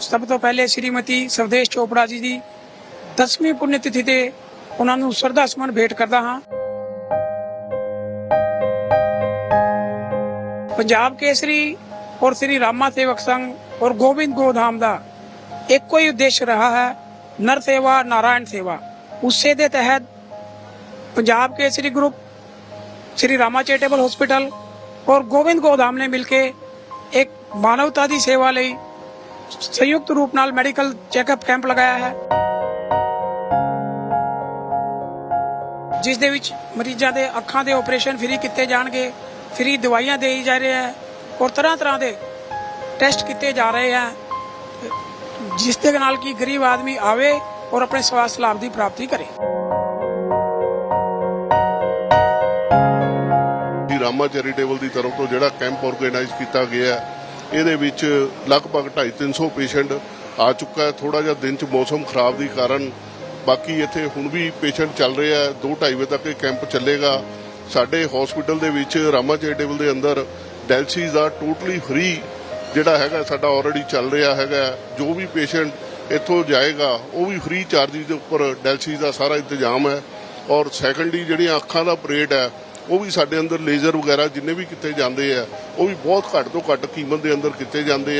ਸਭ ਤੋਂ ਪਹਿਲੇ ਸ਼੍ਰੀਮਤੀ ਸਰਦੇਸ਼ ਚੋਪੜਾ ਜੀ ਦੀ 10ਵੀਂ ਪੁੰਨ ਤਿਥੀ ਤੇ ਉਹਨਾਂ ਨੂੰ ਸ਼ਰਧਾ ਸੁਮਨ ਭੇਟ ਕਰਦਾ ਹਾਂ ਪੰਜਾਬ ਕੇਸਰੀ ਔਰ ਸ੍ਰੀ ਰਾਮਾ ਸੇਵਕ ਸੰਘ ਔਰ ਗੋਬਿੰਦ ਗੋਧਾਮ ਦਾ ਇੱਕੋ ਹੀ ਉਦੇਸ਼ ਰਹਾ ਹੈ ਨਰ ਸੇਵਾ ਨਾਰਾਇਣ ਸੇਵਾ ਉਸੇ ਦੇ ਤਹਿਤ Punjab Kesari group Shri Rama charitable hospital और गोविंद गोधाम ने मिलके एक मानवता ਦੀ ਸੇਵਾ ਲਈ ਸੰਯੁਕਤ ਰੂਪ ਨਾਲ ਮੈਡੀਕਲ ਚੈੱਕਅਪ ਕੈਂਪ ਲਗਾਇਆ ਹੈ ਜਿਸ ਦੇ ਵਿੱਚ ਮਰੀਜ਼ਾਂ ਦੇ ਅੱਖਾਂ ਦੇ ਆਪਰੇਸ਼ਨ ਫ੍ਰੀ ਕੀਤੇ ਜਾਣਗੇ ਫ੍ਰੀ ਦਵਾਈਆਂ ਦੇਈ ਜਾ ਰਹੇ ਹੈ ਔਰ ਤਰ੍ਹਾਂ ਤਰ੍ਹਾਂ ਦੇ ਟੈਸਟ ਕੀਤੇ ਜਾ ਰਹੇ ਹੈ ਜਿਸ ਦੇ ਨਾਲ ਕਿ ਗਰੀਬ ਆਦਮੀ ਆਵੇ ਔਰ ਆਪਣੇ ਸਵਾਸਥ ਲਾਭ ਦੀ ਪ੍ਰਾਪਤੀ ਕਰੇ ਦੀ ਰਾਮਾ ਚੈਰੀਟੇਬਲ ਦੀ ਤਰਫ ਤੋਂ ਜਿਹੜਾ ਕੈਂਪ ਆਰਗੇਨਾਈਜ਼ ਕੀਤਾ ਗਿਆ ਹੈ, ਇਹਦੇ ਵਿੱਚ ਲਗਭਗ 250-300 ਪੇਸ਼ੈਂਟ ਆ ਚੁੱਕਾ ਹੈ। ਥੋੜਾ ਜਿਹਾ ਦਿਨ ਚ ਮੌਸਮ ਖਰਾਬ ਦੀ ਕਾਰਨ ਬਾਕੀ ਇੱਥੇ ਹੁਣ ਵੀ ਪੇਸ਼ੈਂਟ ਚੱਲ ਰਿਹਾ ਆ 2:30 ਵਜੇ ਤੱਕ ਇਹ ਕੈਂਪ ਚੱਲੇਗਾ। ਸਾਡੇ ਹਸਪੀਟਲ ਦੇ ਵਿੱਚ ਰਾਮਾ ਚੈਰੀਟੇਬਲ ਦੇ ਅੰਦਰ ਡੈਲਸੀਜ਼ ਦਾ ਟੋਟਲੀ ਫ੍ਰੀ ਜਿਹੜਾ ਹੈਗਾ ਸਾਡਾ ਆਲਰੇਡੀ ਚੱਲ ਰਿਹਾ ਹੈਗਾ ਜੋ ਵੀ ਪੇਸ਼ੈਂਟ ਇੱਥੋਂ ਜਾਏਗਾ, ਉਹ ਵੀ ਫ੍ਰੀ ਚਾਰਜਿਸ ਦੇ ਉੱਪਰ ਡੈਲਸੀਜ਼ ਦਾ ਸਾਰਾ ਇੰਤਜ਼ਾਮ ਹੈ। ਔਰ ਸੈਕੰਡਰੀ ਜਿਹੜੀਆਂ ਅੱਖਾਂ ਦਾ ਆਪਰੇਟ ਹੈ ਉਹ ਵੀ ਸਾਡੇ ਅੰਦਰ ਲੇਜ਼ਰ ਵਗੈਰਾ ਜਿੰਨੇ ਵੀ ਕੀਤੇ ਜਾਂਦੇ ਆ, ਉਹ ਵੀ ਬਹੁਤ ਘੱਟ ਤੋਂ ਘੱਟ ਕੀਮਤ ਦੇ ਅੰਦਰ ਕੀਤੇ ਜਾਂਦੇ ਆ।